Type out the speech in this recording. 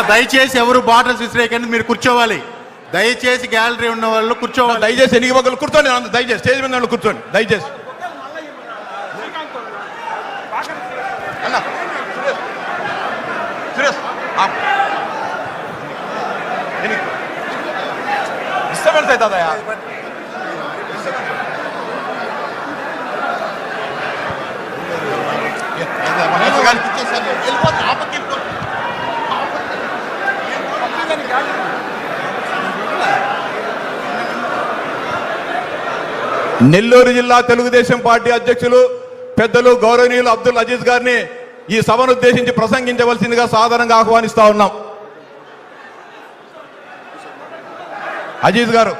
దయచేసి ఎవరు బాటిల్స్ విసిరేయకండి మీరు కూర్చోవాలి. దయచేసి గ్యాలరీ ఉన్న వాళ్ళు కూర్చోవాలి. దయచేసి ఎన్ని మొక్కలు కూర్చోండి దయచేసి స్టేజ్ మీద వాళ్ళు కూర్చోండి దయచేసి. డిస్టర్బెన్స్ నెల్లూరు జిల్లా తెలుగుదేశం పార్టీ అధ్యక్షులు పెద్దలు గౌరవనీయులు అబ్దుల్ అజీజ్ గారిని ఈ సభను ఉద్దేశించి ప్రసంగించవలసిందిగా సాధారణంగా ఆహ్వానిస్తా ఉన్నాం. అజీజ్ గారు